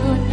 built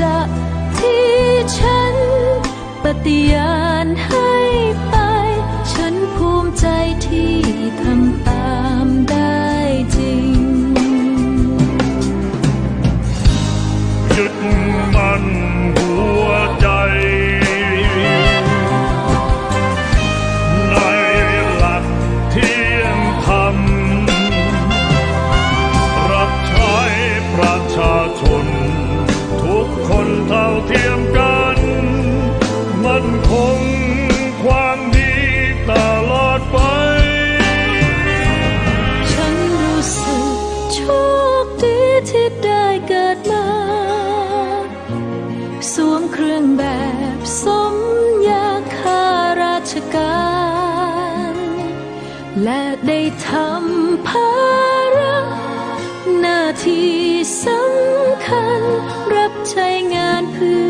จะที่ฉันปฏิญา และได้ทำภาระหน้าที่สำคัญ รับใช้งานเพื่อ